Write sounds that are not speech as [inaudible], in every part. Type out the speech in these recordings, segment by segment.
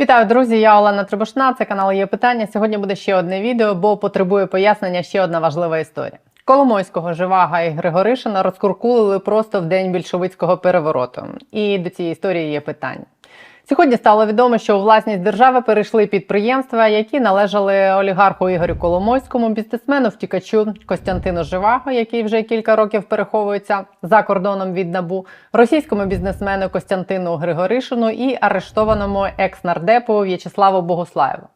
Вітаю, друзі! Я Олена Трибушна. Це канал є питання. Сьогодні буде ще одне відео, бо потребує пояснення ще одна важлива історія. Коломойського Живага і Григоришина розкуркулили просто в день більшовицького перевороту. І до цієї історії є питання. Сьогодні стало відомо, що у власність держави перейшли підприємства, які належали олігарху Ігорю Коломойському, бізнесмену втікачу Костянтину Живаго, який вже кілька років переховується за кордоном від набу, російському бізнесмену Костянтину Григоришину і арештованому екс-нардепу В'ячеславу Богуслаєву.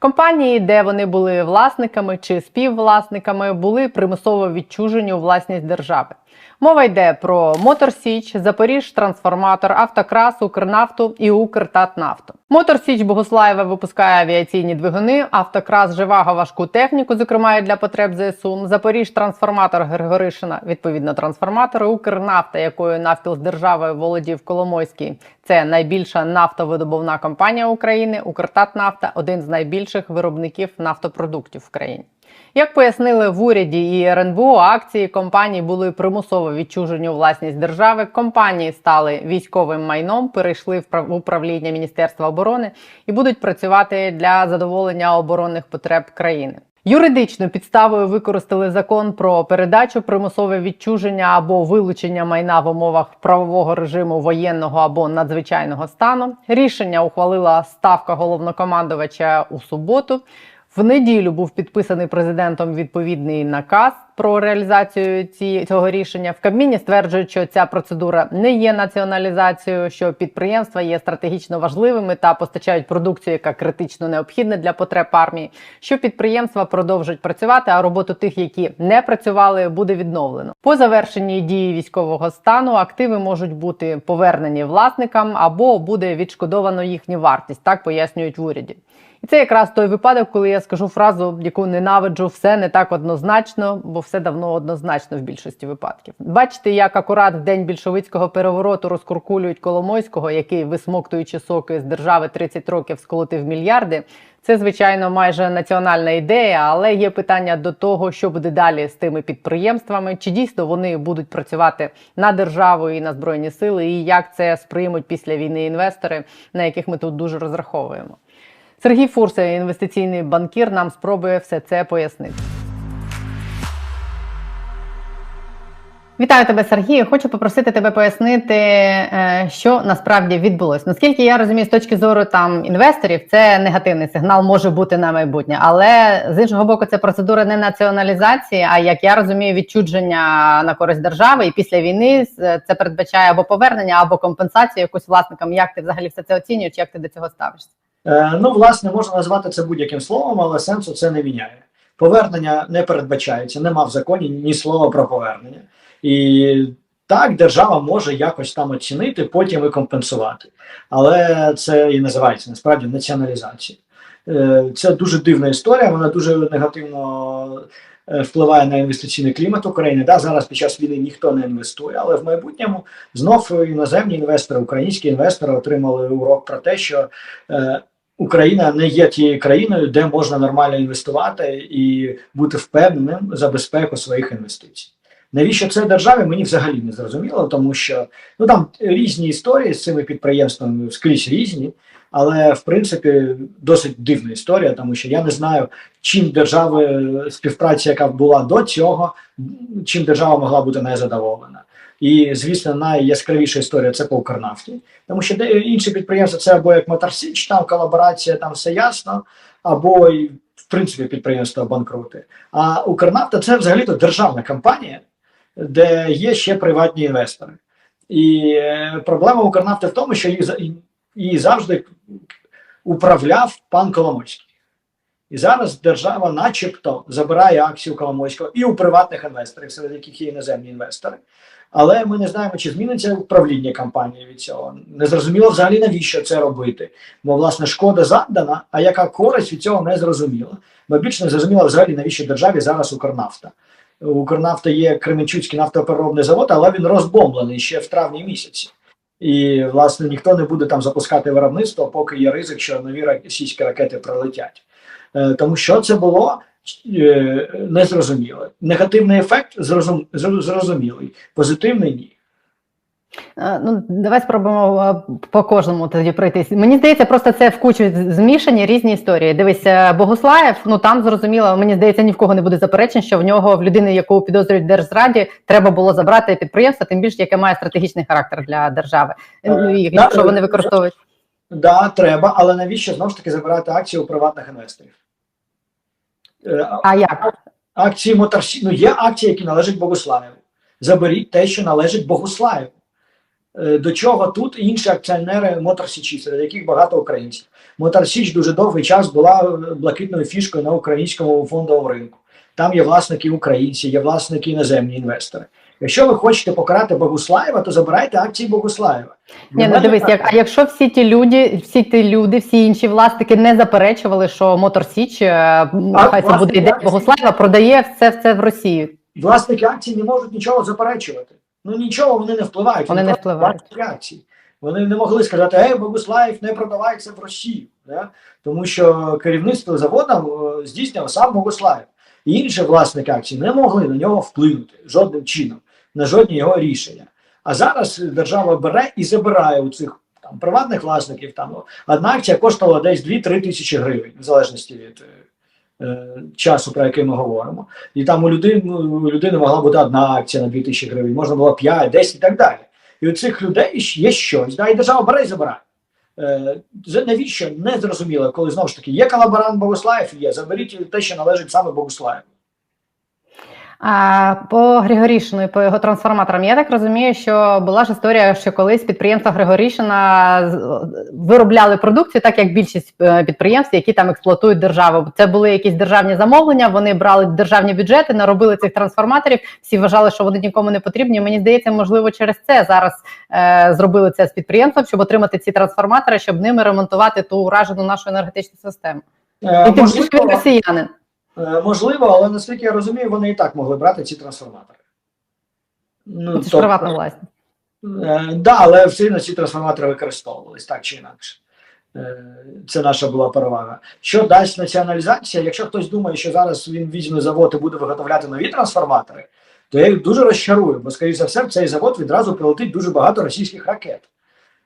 Компанії, де вони були власниками чи співвласниками, були примусово відчужені у власність держави. Мова йде про Моторсіч, Запоріж, Трансформатор, Автокрас, Укрнафту і Укртатнафту. Моторсіч Богуслаєва випускає авіаційні двигуни, Автокрас Живаго важку техніку, зокрема і для потреб ЗСУ. Запоріж Трансформатор Григоришина, відповідно трансформатори, Укрнафта, якою навпіл з державою володів Коломойський. Це найбільша нафтовидобувна компанія України. Укртатнафта один з найбільших виробників нафтопродуктів в країні. Як пояснили в уряді і РНБО, акції компаній були примусово відчужені у власність держави. Компанії стали військовим майном, перейшли в управління Міністерства оборони і будуть працювати для задоволення оборонних потреб країни. Юридичну підставою використали закон про передачу, примусове відчуження або вилучення майна в умовах правового режиму воєнного або надзвичайного стану. Рішення ухвалила ставка головнокомандувача у суботу. В неділю був підписаний президентом відповідний наказ про реалізацію ці, цього рішення. В Кабміні стверджують, що ця процедура не є націоналізацією, що підприємства є стратегічно важливими та постачають продукцію, яка критично необхідна для потреб армії. Що підприємства продовжують працювати, а роботу тих, які не працювали, буде відновлено. По завершенні дії військового стану активи можуть бути повернені власникам або буде відшкодовано їхню вартість. Так пояснюють в уряді. І це якраз той випадок, коли я скажу фразу, яку ненавиджу, все не так однозначно, бо все давно однозначно в більшості випадків. Бачите, як акурат в день більшовицького перевороту розкуркулюють Коломойського, який, висмоктуючи соки з держави 30 років, сколотив мільярди. Це, звичайно, майже національна ідея, але є питання до того, що буде далі з тими підприємствами, чи дійсно вони будуть працювати на державу і на збройні сили, і як це сприймуть після війни інвестори, на яких ми тут дуже розраховуємо. Сергій Фурса, інвестиційний банкір, нам спробує все це пояснити. Вітаю тебе, Сергію. Хочу попросити тебе пояснити, е, що насправді відбулось. Наскільки я розумію, з точки зору там інвесторів, це негативний сигнал може бути на майбутнє, але з іншого боку, це процедура не націоналізації, а як я розумію, відчудження на користь держави. І після війни це передбачає або повернення, або компенсацію якусь власникам. Як ти взагалі все це оцінюєш? Як ти до цього ставишся? Е, ну, власне, можна назвати це будь-яким словом, але сенсу це не міняє. Повернення не передбачається, нема в законі ні слова про повернення. І так, держава може якось там оцінити, потім і компенсувати. Але це і називається насправді націоналізацією. Е, Це дуже дивна історія, вона дуже негативно е, впливає на інвестиційний клімат України. Да, зараз під час війни ніхто не інвестує, але в майбутньому знов іноземні інвестори, українські інвестори отримали урок про те, що Україна не є тією країною, де можна нормально інвестувати і бути впевненим за безпеку своїх інвестицій. Навіщо це державі? Мені взагалі не зрозуміло, тому що ну там різні історії з цими підприємствами скрізь різні, але в принципі досить дивна історія, тому що я не знаю, чим держави співпраця, яка була до цього, чим держава могла бути незадоволена. І, звісно, найяскравіша історія це по Укрнафті, тому що інші підприємства це або як Моторсіч, там колаборація, там все ясно, або в принципі підприємства банкрути. А Укрнафта це взагалі-то державна компанія, де є ще приватні інвестори. І е, проблема Укрнафти в тому, що її, завжди управляв пан Коломойський. І зараз держава, начебто, забирає акції у Коломойського і у приватних інвесторів, серед яких є іноземні інвестори. Але ми не знаємо, чи зміниться управління компанії від цього. Не зрозуміло взагалі навіщо це робити. Бо власне шкода завдана, а яка користь від цього не зрозуміла. Бо більш не зрозуміло взагалі навіщо державі зараз Укрнафта. Укрнафта є Кременчуцький нафтопереробний завод, але він розбомблений ще в травні місяці. І власне ніхто не буде там запускати виробництво, поки є ризик, що нові російські ракети прилетять. Е, Тому що це було е, незрозуміло. Негативний ефект зрозум, зрозумілий, позитивний ні. Ну, давай спробуємо по кожному тоді пройтись. Мені здається, просто це в кучу змішані різні історії. Дивись, е, Богуслаєв, ну там зрозуміло, мені здається, ні в кого не буде заперечень, що в нього в людини, яку підозрюють в держзраді, треба було забрати підприємство, тим більше яке має стратегічний характер для держави. Е, Ну, якщо вони використовують. Да, треба, але навіщо знову ж таки забирати акції у приватних інвесторів? Е, А як? акції Моторсі, ну є акції, які належать Богуслаєву. Заберіть те, що належить Богуслаєву. Е, До чого тут інші акціонери Моторсічі, серед яких багато українців. Моторсіч дуже довгий час була е, блакитною фішкою на українському фондовому ринку. Там є власники українці, є власники іноземні інвестори. Якщо ви хочете покарати Богуслаєва, то забирайте акції Богуслаєва. Ні, ну дивись, як а якщо всі ті люди, всі ті люди, всі інші власники не заперечували, що Мотор Січ, е, хай це буде ідея Богослаєва, продає все це в Росію. Власники акцій не можуть нічого заперечувати. Ну нічого вони не впливають. Вони не просто впливають. акцій. Вони не могли сказати, ей, Богуслаєв не продавається в Росію. Да? Тому що керівництво заводом е, здійснював сам Богуслаєв. Інші власники акцій не могли на нього вплинути жодним чином, на жодні його рішення. А зараз держава бере і забирає у цих там, приватних власників. Там, одна акція коштувала десь 2-3 тисячі гривень, в залежності від е, е, часу, про який ми говоримо. І там у людини, ну, у людини могла бути одна акція на 2 тисячі гривень, можна було 5, 10 і так далі. І у цих людей є щось, да, і держава бере і забирає. Е, навіщо не зрозуміло, коли знову ж таки є колаборант Богослаєв, є, заберіть те, що належить саме Богуслаєву. А по Григорішину і по його трансформаторам, я так розумію, що була ж історія, що колись підприємства Григорішина виробляли продукцію, так як більшість е, підприємств, які там експлуатують державу. Це були якісь державні замовлення. Вони брали державні бюджети, наробили цих трансформаторів. Всі вважали, що вони нікому не потрібні. Мені здається, можливо, через це зараз е, зробили це з підприємством, щоб отримати ці трансформатори, щоб ними ремонтувати ту уражену нашу енергетичну систему. Е, І тим можливо, росіянин. Е, можливо, але наскільки я розумію, вони і так могли брати ці трансформатори. Ну, Це ж тобто, приватна власність. Е, да, але все одно ці трансформатори використовувались так чи інакше. Е, Це наша була перевага. Що дасть націоналізація? Якщо хтось думає, що зараз він візьме завод і буде виготовляти нові трансформатори, то я їх дуже розчарую, бо, скоріше за все, в цей завод відразу прилетить дуже багато російських ракет.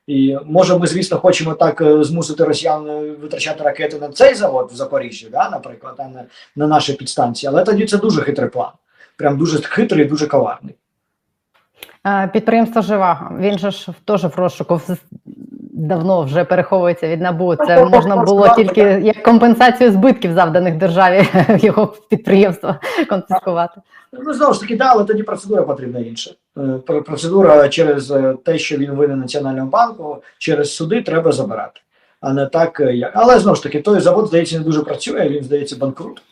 І може, ми, звісно, хочемо так е, змусити росіян е, витрачати ракети на цей завод в Запоріжжі, да, наприклад, а не на наші підстанції. Але тоді це дуже хитрий план. Прям дуже хитрий дуже коварний. Е, Підприємство Живаго. Він же ж теж в розшуку давно вже переховується від НАБУ. Це можна було тільки як компенсацію збитків, завданих державі [laughs] його підприємства конфіскувати. Ну, знову ж таки, да, але тоді процедура потрібна інша. Е, Процедура через е, те, що він винен Національному банку, через суди треба забирати. А не так, е, як. Але знову ж таки, той завод, здається, не дуже працює, він здається банкрут.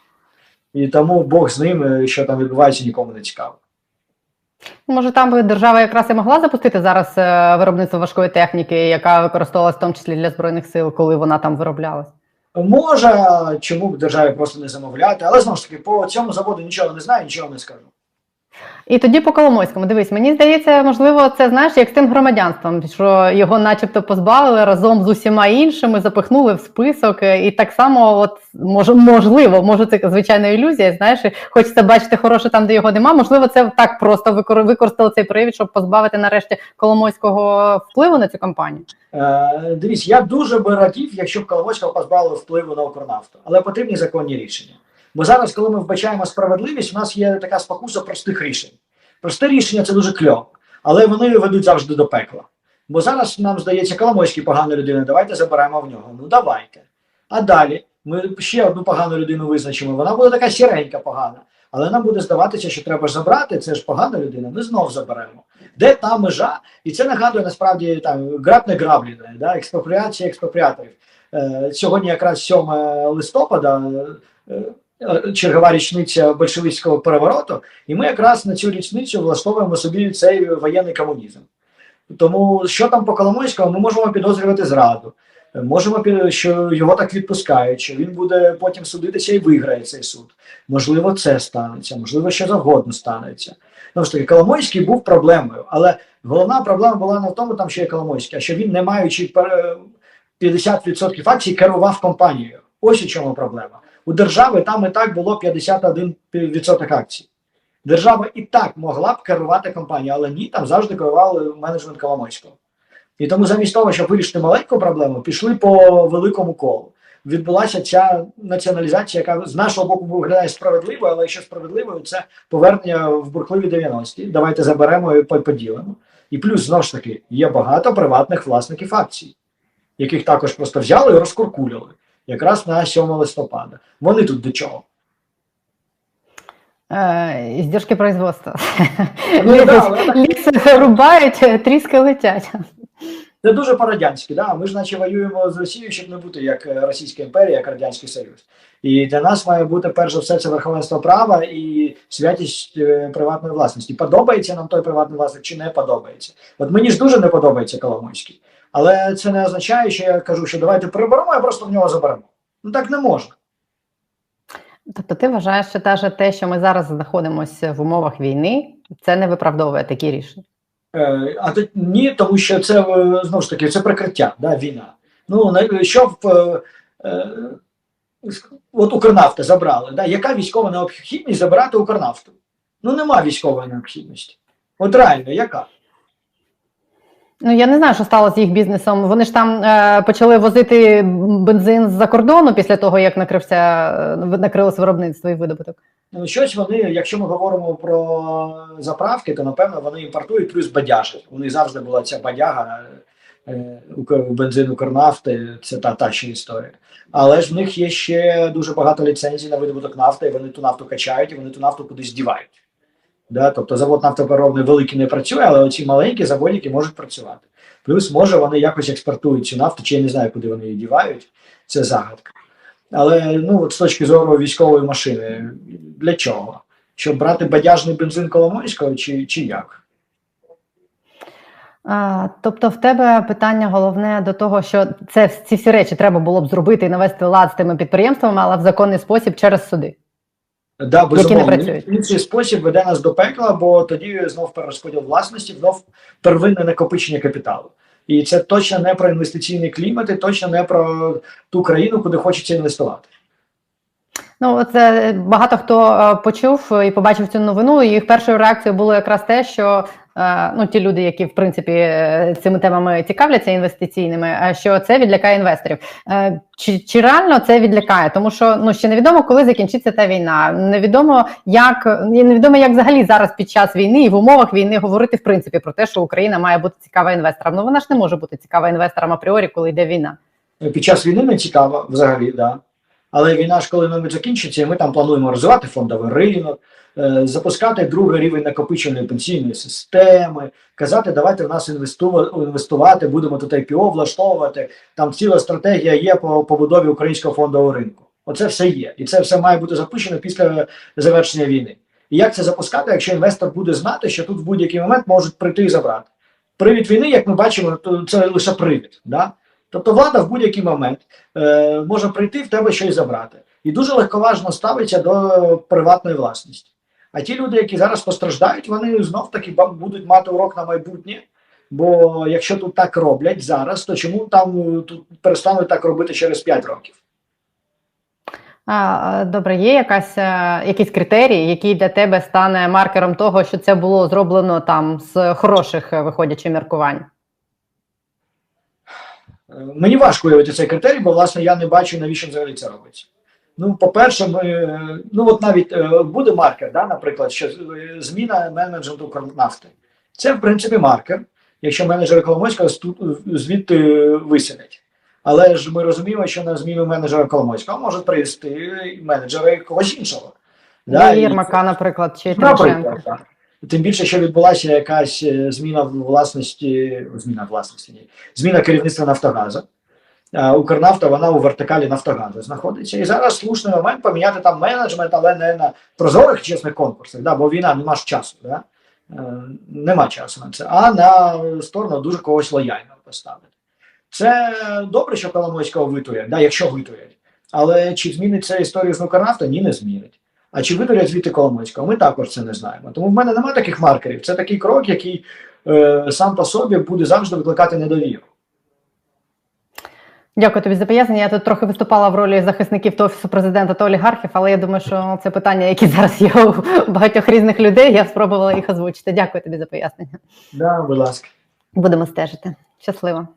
І тому Бог з ним, що там відбувається, нікому не цікаво. Може, там би держава якраз і могла запустити зараз е, виробництво важкої техніки, яка використовувалась в тому числі для збройних сил, коли вона там вироблялась. Може, чому б державі просто не замовляти, але знову ж таки, по цьому заводу нічого не знаю, нічого не скажу. І тоді по Коломойському, дивись, мені здається, можливо, це знаєш, як з тим громадянством, що його, начебто, позбавили разом з усіма іншими, запихнули в список. е, І так само, от мож, можливо, може, це звичайна ілюзія. Знаєш, хочеться бачити хороше там, де його нема. Можливо, це так просто викор- використали цей привід, щоб позбавити нарешті Коломойського впливу на цю кампанію. Е, дивіться, я дуже би радів, якщо б Коломойського позбавили впливу на Укрнафту, але потрібні законні рішення. Бо зараз, коли ми вбачаємо справедливість, у нас є така спокуса простих рішень. Просте рішення це дуже кльово, але вони ведуть завжди до пекла. Бо зараз нам здається, Коломойський погана людина, давайте заберемо в нього. Ну давайте. А далі ми ще одну погану людину визначимо. Вона буде така сіренька погана. Але нам буде здаватися, що треба забрати, це ж погана людина, ми знов заберемо. Де та межа? І це нагадує насправді там граб не граблене, да? експропріація експропріаторів. Е, сьогодні якраз 7 листопада, е, чергова річниця большевицького перевороту, і ми якраз на цю річницю влаштовуємо собі цей воєнний комунізм. Тому що там по Коломойському, ми можемо підозрювати зраду. Е, Можемо що його так відпускають, що він буде потім судитися і виграє цей суд. Можливо, це станеться, можливо, що завгодно станеться. Знову ж таки, Коломойський був проблемою, але головна проблема була не в тому, там, що є Коломойський, а що він, не маючи пере- 50% акцій, керував компанією. Ось у чому проблема. У держави там і так було 51% акцій. Держава і так могла б керувати компанією, але ні, там завжди керували менеджмент Коломойського. І тому замість того, щоб вирішити маленьку проблему, пішли по великому колу. Відбулася ця націоналізація, яка з нашого боку виглядає справедливою, але якщо справедливою, це повернення в бурхливі 90-ті. Давайте заберемо і поділимо. І плюс знову ж таки є багато приватних власників акцій, яких також просто взяли і розкуркулювали якраз на 7 листопада. Вони тут до чого? Е, Іздержки производства. Ну, да, Ліс рубають, тріски летять. Це дуже по-радянськи, да? Ми ж наче воюємо з Росією, щоб не бути як е, Російська імперія, як Радянський Союз. І для нас має бути перш за все це верховенство права і святість е, приватної власності. Подобається нам той приватний власник чи не подобається? От мені ж дуже не подобається Коломойський. Але це не означає, що я кажу, що давайте приберемо, а просто в нього заберемо. Ну так не можна. Тобто ти вважаєш, що та же те, що ми зараз знаходимося в умовах війни, це не виправдовує такі рішення? Е, а тут ні, тому що це е, знову ж таки це прикриття, да, війна. Ну що в е, от Укрнафта забрали, да, яка військова необхідність забирати Укрнафту? Ну нема військової необхідності. От реально, яка? Ну я не знаю, що стало з їх бізнесом. Вони ж там е, почали возити бензин з-за кордону після того, як накрився е, накрилось виробництво і видобуток. Ну, щось вони, якщо ми говоримо про заправки, то напевно вони імпортують плюс бадяжать. У них завжди була ця бадяга е, бензин Укрнафти, це та, та ще історія. Але ж в них є ще дуже багато ліцензій на видобуток нафти, і вони ту нафту качають, і вони ту нафту кудись дівають. Да? Тобто завод нафтопереробний великий не працює, але оці маленькі заводики можуть працювати. Плюс, може, вони якось експортують цю нафту, чи я не знаю, куди вони її дівають. Це загадка. Але ну, от з точки зору військової машини, для чого? Щоб брати бадяжний бензин Коломойського, чи, чи як? А, тобто, в тебе питання головне до того, що це ці всі речі треба було б зробити і навести лад з тими підприємствами, але в законний спосіб через суди. Да, безумовно. Інший спосіб веде нас до пекла, бо тоді знов перерозподіл власності, знов первинне накопичення капіталу. І це точно не про інвестиційний клімат, і точно не про ту країну, куди хочеться інвестувати. Ну, це багато хто е, почув і побачив цю новину. і Їх першою реакцією було якраз те, що ну ті люди, які в принципі е, цими темами цікавляться інвестиційними, е, що це відлякає інвесторів. Е, Чи, чи реально це відлякає? Тому що ну ще невідомо, коли закінчиться та війна. Невідомо як невідомо, як взагалі зараз під час війни і в умовах війни говорити в принципі про те, що Україна має бути цікава інвесторам. Ну вона ж не може бути цікава інвесторам апріорі, коли йде війна. Під час війни не цікаво взагалі, да. Але війна ж коли-небудь закінчиться, і ми там плануємо розвивати фондовий ринок, е, запускати другий рівень накопичувальної пенсійної системи, казати, давайте в нас інвестувати, будемо тут IPO влаштовувати. Там ціла стратегія є по побудові українського фондового ринку. Оце все є. І це все має бути запущено після завершення війни. І як це запускати, якщо інвестор буде знати, що тут в будь-який момент можуть прийти і забрати? Привід війни, як ми бачимо, то це лише привід. Да? Тобто влада в будь-який момент е, може прийти в тебе щось забрати. І дуже легковажно ставиться до приватної власності. А ті люди, які зараз постраждають, вони знов таки будуть мати урок на майбутнє. Бо якщо тут так роблять зараз, то чому там е, тут перестануть так робити через 5 років? Добре, є якась, е, якийсь критерій, який для тебе стане маркером того, що це було зроблено там з хороших е, виходячи міркувань? Е, Мені важко уявити цей критерій, бо власне я не бачу, навіщо взагалі це робиться. Ну, по-перше, ми, е, ну от навіть е, буде маркер, да, наприклад, що зміна менеджменту Укрнафти. Це, в принципі, маркер, якщо менеджери Коломойського звідти виселять. Але ж ми розуміємо, що на зміну менеджера Коломойського можуть привести менеджери когось іншого. Да, і- Єрмака, наприклад, чи Тимошенко. Тим більше, що відбулася якась е, зміна власності, зміна власності, ні, зміна керівництва Нафтогазу. Укрнафта, вона у вертикалі Нафтогазу знаходиться. І зараз слушний момент поміняти там менеджмент, але не на прозорих чесних конкурсах, да, бо війна нема ж часу. Да? Е, нема часу на це, а на сторону дуже когось лояльного поставити. Це добре, що Коломойського витує, да, якщо витують. Але чи змінить це історію з Укрнафта? Ні, не змінить. А чи видалять звідти Коломойського? Ми також це не знаємо. Тому в мене немає таких маркерів. Це такий крок, який е, сам по собі буде завжди викликати недовіру. Дякую тобі за пояснення. Я тут трохи виступала в ролі захисників та офісу президента та олігархів, але я думаю, що це питання, які зараз є у багатьох різних людей. Я спробувала їх озвучити. Дякую тобі за пояснення. Да, будь ласка. Будемо стежити. Щасливо.